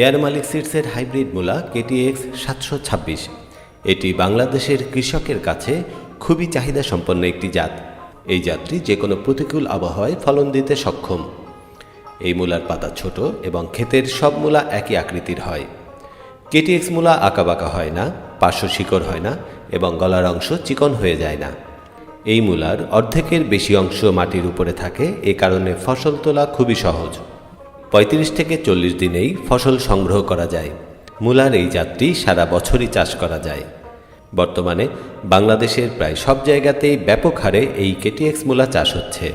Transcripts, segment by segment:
Air মালিক সিডসের hybrid মূলা KTX সাতশো ছাব্বিশ। এটি বাংলাদেশের কৃষকের কাছে খুবই চাহিদা সম্পন্ন একটি জাত। এই জাতটি যে কোনো প্রতিকূল আবহাওয়ায় ফলন দিতে সক্ষম। এই মূলার পাতা ছোট এবং ক্ষেতের সব মূলা একই আকৃতির হয়। কেটিএক্স মূলা আঁকাবাঁকা হয় না, পার্শ্ব শিকড় হয় না এবং গলার অংশ চিকন হয়ে যায় না। এই মূলার অর্ধেকের বেশি অংশ মাটির উপরে থাকে, এ কারণে ফসল তোলা খুবই সহজ। পঁয়ত্রিশ থেকে চল্লিশ দিনেই ফসল সংগ্রহ করা যায়। মূলার এই জাতটি সারা বছরই চাষ করা যায়। বর্তমানে বাংলাদেশের প্রায় সব জায়গাতেই ব্যাপক হারে এই কেটিএক্স মূলা চাষ হচ্ছে।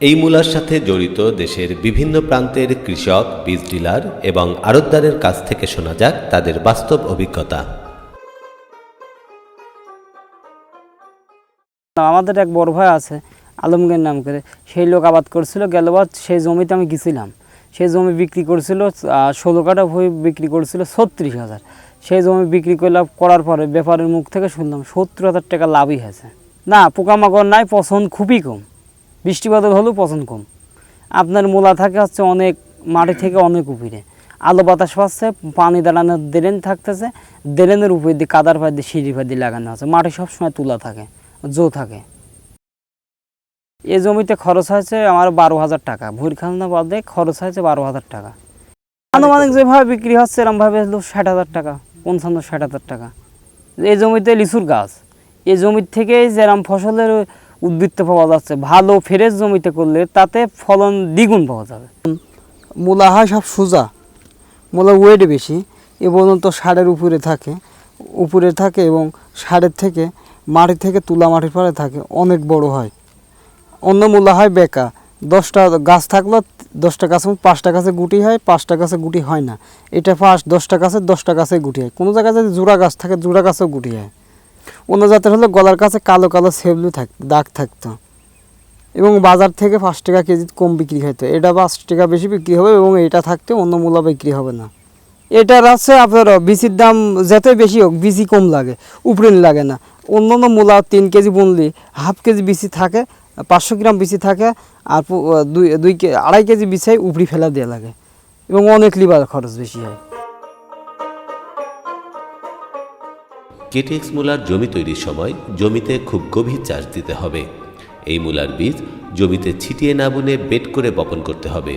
এই মূলার সাথে জড়িত দেশের বিভিন্ন প্রান্তের কৃষক, বীজ ডিলার এবং আড়তদারের কাছ থেকে শোনা যাক তাদের বাস্তব অভিজ্ঞতা। আমাদের এক বড় ভাই আছে আলমগীর নাম করে। সেই লোক আবাদ করছিল গেলবার সেই জমিতে আমি গেছিলাম। সেই জমি বিক্রি করছিল ষোলো কাটা ভই বিক্রি করছিল, ছত্রিশ হাজার। সেই জমি বিক্রি করলাম, করার পরে ব্যাপারের মুখ থেকে শুনলাম, সত্তর হাজার টাকা লাভই হয়েছে। না, পোকামাকড় নাই পছন্দ খুবই কম। বৃষ্টিপাতের হলেও পছন্দ কম। আপনার মূলা থাকে হচ্ছে অনেক, মাটি থেকে অনেক উপরে। আলো বাতাস পাচ্ছে, পানি দাঁড়ানোর ড্রেন থাকতেছে। ড্রেনের উপর দিয়ে কাদার পায়ে দিয়ে সিঁড়ি পায়ে দিয়ে লাগানো আছে। মাটি সবসময় তুলা থাকে, জো থাকে। এই জমিতে খরচ হয়েছে আমার বারো হাজার টাকা। ভুর খাজনা বাদে খরচ হয়েছে বারো হাজার টাকা। আনুমানিক যেভাবে বিক্রি হচ্ছে, এরমভাবে ষাট হাজার টাকা, পঞ্চান্ন, ষাট হাজার টাকা। এই জমিতে লিচুর গাছ। এই জমির থেকে যেরম ফসলের উদ্বৃত্ত পাওয়া যাচ্ছে, ভালো ফ্রেশ জমিতে করলে তাতে ফলন দ্বিগুণ পাওয়া যাবে। মূলা হয় সব সোজা। মূলা ওয়েট বেশি। এ পর্যন্ত সারের উপরে থাকে। উপরে থাকে এবং সারের থেকে মাটি থেকে তুলা মাটির পরে থাকে। অনেক বড় হয়। অন্য মূলা হয় বেকা। দশটা গাছ থাকল, দশটা গাছে পাঁচটা গাছে গুটি হয়, পাঁচটা গাছে গুটি হয় না। এটা পাঁচ দশটা গাছে দশটা গাছে গুটি হয়। কোনো জায়গায় যদি জোড়া গাছ থাকে, জোড়া গাছেও গুটি হয়। অন্য জাতের হলে গলার কাছে কালো কালো সেবলু থাক, দাগ থাকতো। এবং বাজার থেকে পাঁচ টাকা কেজি কম বিক্রি হতো এটা পাঁচ টাকা বেশি বিক্রি হবে এবং এটা থাকতে অন্য মূল্য বিক্রি হবে না। এটার আছে আপনার বিচির দাম যতই বেশি হোক, বিচি কম লাগে উপরে লাগে না। অন্য অন্য মূলা তিন কেজি বুনলি, হাফ কেজি বিচি থাকে পাঁচশো গ্রাম বিচি থাকে আর দুই দুই আড়াই কেজি বিছাই উপড়ি ফেলা দেওয়া লাগে এবং অনেক লিবার খরচ বেশি হয়। কেটিএক্স মূলার জমি তৈরির সময় জমিতে খুব গভীর চাষ দিতে হবে। এই মূলার বীজ জমিতে ছিটিয়ে না বুনে বেড করে বপন করতে হবে।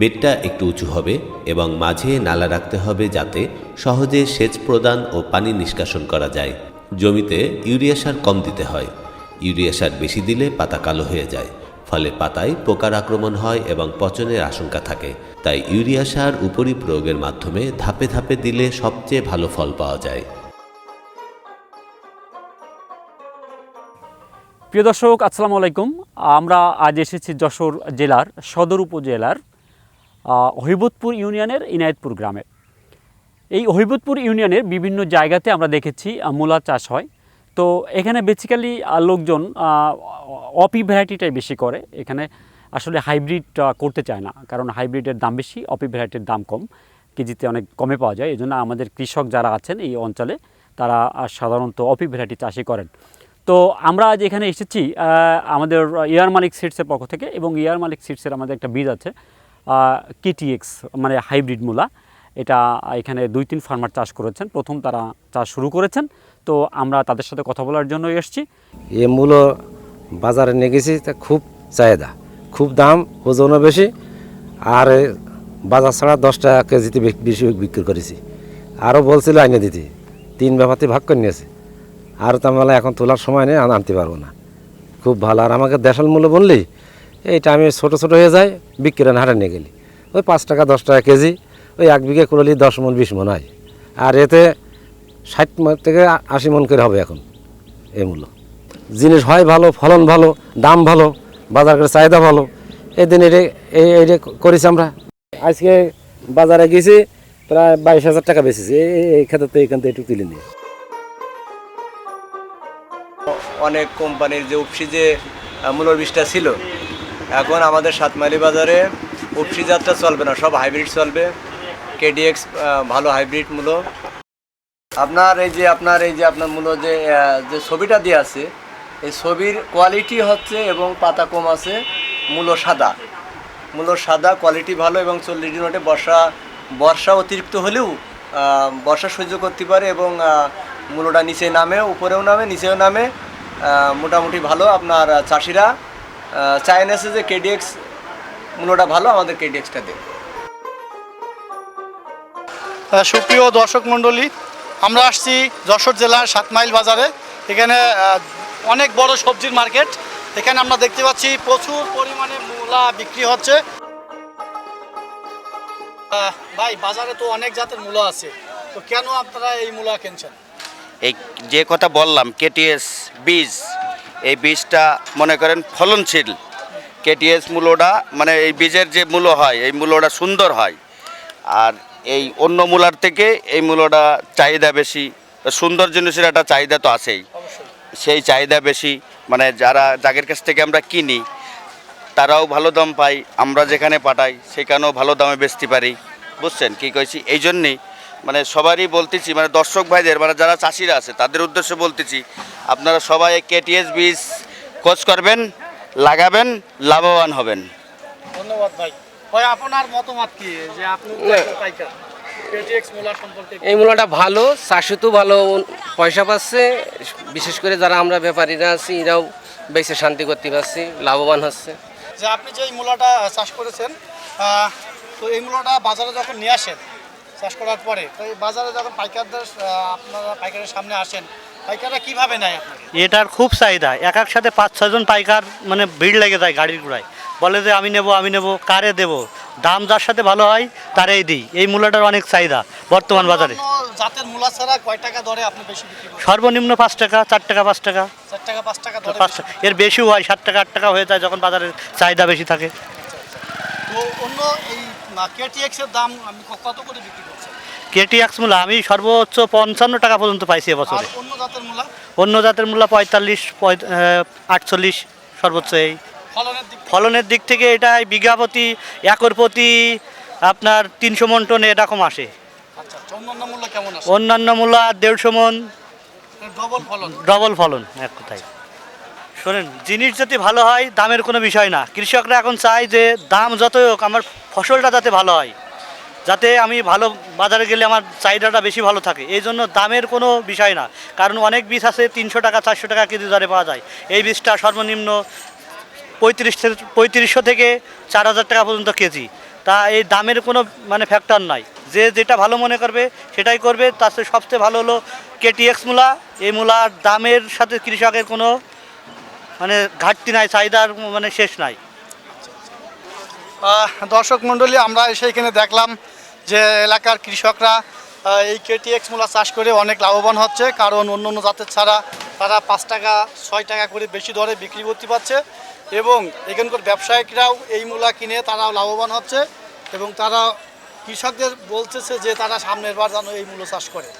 বেডটা একটু উঁচু হবে এবং মাঝে নালা রাখতে হবে যাতে সহজে সেচ প্রদান ও পানি নিষ্কাশন করা যায়। জমিতে ইউরিয়া সার কম দিতে হয়। ইউরিয়া সার বেশি দিলে পাতা কালো হয়ে যায় ফলে পাতায় পোকার আক্রমণ হয় এবং পচনের আশঙ্কা থাকে। তাই ইউরিয়া সার উপরি প্রয়োগের মাধ্যমে ধাপে ধাপে দিলে সবচেয়ে ভালো ফল পাওয়া যায়। প্রিয় দর্শক আসসালামু আলাইকুম। আমরা আজ এসেছি যশোর জেলার সদর উপজেলার আহ, হৈবতপুর ইউনিয়নের ইনায়তপুর গ্রামে। এই হৈবতপুর ইউনিয়নের বিভিন্ন জায়গাতে আমরা দেখেছি মূলা চাষ হয়। তো এখানে বেসিক্যালি লোকজন অপি ভ্যারাইটিটাই বেশি করে। এখানে আসলে হাইব্রিড করতে চায় না, কারণ হাইব্রিডের দাম বেশি, অপি ভ্যারাইটির দাম কম। কেজিতে অনেক কমে পাওয়া যায় এই জন্য আমাদের কৃষক যারা আছেন এই অঞ্চলে, তারা সাধারণত অপি ভ্যারাইটি চাষই করেন। তো আমরা আজ এখানে এসেছি আমাদের ইয়ার মালিক সিডসের পক্ষ থেকে, এবং ইয়ার মালিক সিডসের আমাদের একটা বীজ আছে কেটিএক্স মানে হাইব্রিড মূলা। এটা এখানে দুই তিন ফার্মার চাষ করেছেন। প্রথম তারা চাষ শুরু করেছেন। তো আমরা তাদের সাথে কথা বলার জন্য এসেছি। এ মূলো বাজারে নিয়ে গেছি, তা খুব চাহিদা, খুব দাম, ওজনও বেশি, আর বাজার ছাড়া দশ টাকা কেজিতে বেশি বিক্রি করেছি। আরও বলছিল আইনে দিতে, তিন ব্যাপারতে ভাগ করে নিয়েছে। আর তার মানে এখন তোলার সময় নেই আনতে পারব না। খুব ভালো, আর আমাকে দেশাল মূল্য বললি, এইটা আমি ছোটো ছোটো হয়ে যায় বিক্রির হারে নিয়ে গেলি। ওই পাঁচ টাকা, দশ টাকা কেজি, ওই এক বিঘে করলি দশ মন বিশ মন হয়। আর এতে ষাট মন থেকে আশি মন করে হবে এখন এই মূল্য। জিনিস হয় ভালো, ফলন ভালো, দাম ভালো বাজার করে চাহিদা ভালো এই দিন এটা এই এটা করেছি আমরা। আজকে বাজারে গেছি, প্রায় বাইশ হাজার টাকা বেচেছি। এই- ক্ষেত্রে এখান থেকে একটু তুলে নিয়ে অনেক কোম্পানির যে উপসি যে মূলর বীজটা ছিল, এখন আমাদের সাতমাইলি বাজারে উপসি জাতটা চলবে না, সব হাইব্রিড চলবে। কেডিএক্স ভালো হাইব্রিড মূলো আপনার এই যে, আপনার এই যে, আপনার মূল যে যে ছবিটা দিয়ে আছে, এই ছবির কোয়ালিটি হচ্ছে এবং পাতা কম আছে, মূলো সাদা। মূলো সাদা কোয়ালিটি ভালো এবং চল্লিশ দিন ওটে বর্ষা বর্ষা অতিরিক্ত হলেও বর্ষা সহ্য করতে পারে এবং মূলটা নিচে নামে, উপরেও নামে, নিচেও নামে। মোটামুটি ভালো আপনার চাষিরা। চাইনাসে যে কেডিএক্স মূলটা ভালো, আমাদের কেডিএক্সটা দেয়। সুপ্রিয় দর্শক মণ্ডলী আমরা আসছি যশোর জেলার সাত মাইল বাজারে। এখানে অনেক বড় সবজির মার্কেট। এখানে আমরা দেখতে পাচ্ছি প্রচুর পরিমাণে মূলা বিক্রি হচ্ছে। ভাই, বাজারে তো অনেক জাতের মূলা আছে। তো কেন আপনারা এই মূলা কিনছেন? এই যে কথা বললাম কেটিএস বীজ, এই বীজটা মনে করেন ফলনশীল। কেটিএস মূলোটা মানে এই বীজের যে মূলো হয়, এই মূলোটা সুন্দর হয়। আর এই অন্য মূলার থেকে এই মূলোটা চাহিদা বেশি সুন্দর জিনিসের একটা চাহিদা তো আছেই। সেই চাহিদা বেশি মানে যারা যাদের কাছ থেকে আমরা কিনি তারাও ভালো দাম পাই আমরা যেখানে পাঠাই সেখানেও ভালো দামে বেচতে পারি। বুঝছেন কী কইছি? এই জন্যেই মানে সবারই বলতেছি মানে দর্শক ভাইদের মানে যারা চাষিরা আছে তাদের উদ্দেশ্যে বলতেছি আপনারা সবাই কেটিএস বীজ কোচ করবেন লাগাবেন লাভবান হবেন। ধন্যবাদ ভাই। ভাই আপনার মতামত কি? যে আপনি পাইকার। সম্পর্কে এই মূলাটা ভালো চাষি তো ভালো পয়সা পাচ্ছে বিশেষ করে যারা আমরা ব্যাপারীরা আছি এরাও বেশি শান্তি করতে পারছি লাভবান হচ্ছে। যে আপনি যে এই মূলাটা চাষ করেছেন তো এই মূলাটা বাজারে যখন নিয়ে আসেন চাষ করার পরে তো এই বাজারে যখন পাইকারদের আপনারা পাইকারের সামনে আসেন পাইকাররা কীভাবে নেয় আপনাকে? এটার খুব চাহিদা। এক এক সাথে পাঁচ ছজন পাইকার মানে ভিড় লেগে যায় গাড়ির ঘোড়ায়। বলে যে আমি নেব আমি নেব কারে দেব? দাম যার সাথে ভালো হয় তারেই দিই। এই মূলাটার অনেক চাহিদা বর্তমান বাজারে। জাতের মূলা ছাড়া কয় টাকা দরে আপনি বেশি সর্বনিম্ন পাঁচ টাকা চার টাকা পাঁচ টাকা। চার টাকা পাঁচ টাকা পাঁচ এর বেশিও হয় সাত টাকা আট টাকা হয়ে যায় যখন বাজারের চাহিদা বেশি থাকে। তো অন্য এই কেটিএক্স দাম আমি কত করে বিক্রি করছেন? কেটি এক্স মূলা আমি সর্বোচ্চ পঞ্চান্ন টাকা পর্যন্ত পাইছি এবছরে। অন্য জাতের মূলা? অন্য জাতের মূল্য পঁয়তাল্লিশ আটচল্লিশ সর্বোচ্চ এই ফলনের দিক থেকে? এটা বিঘা প্রতি একর প্রতি আপনার তিনশো মন টন এরকম আসে। আচ্ছা আচ্ছা, অন্যান্য মূল্য আছে অন্যান্য মূলা দেড়শো মন ডবল ফলন? ডবল ফলন এক কথায়। শোনেন জিনিস যদি ভালো হয় দামের কোনো বিষয় না। কৃষকরা এখন চায় যে দাম যতই হোক আমার ফসলটা যাতে ভালো হয়। যাতে আমি ভালো বাজারে গেলে আমার চাহিদাটা বেশি ভালো থাকে। এই জন্য দামের কোনো বিষয় না। কারণ অনেক বীজ আছে তিনশো টাকা চারশো টাকা কেজি দরে পাওয়া যায়। এই বীজটা সর্বনিম্ন পঁয়ত্রিশ পঁয়ত্রিশশো থেকে চার হাজার টাকা পর্যন্ত কেজি। তা এই দামের কোনো মানে ফ্যাক্টর নাই। যে যেটা ভালো মনে করবে, সেটাই করবে। তার সবচেয়ে ভালো হলো কেটিএক্স মূলা। এই মূলার দামের সাথে কৃষকের কোনো মানে ঘাটতি নাই, চাহিদার মানে শেষ নাই। দর্শক মণ্ডলী, আমরা এখানে দেখলাম যে এলাকার কৃষকরা এই কেটিএক্স মূলা চাষ করে অনেক লাভবান হচ্ছে। কারণ অন্য অন্য জাতের ছাড়া তারা পাঁচ টাকা, ছয় টাকা করে বেশি দরে বিক্রি করতে পারছে। এবং এখানকার ব্যবসায়িকরাও এই মূলা কিনে তারাও লাভবান হচ্ছে এবং তারা কৃষকদের বলতেছে যে তারা সামনের বার যেন এই মূল্য চাষ করে।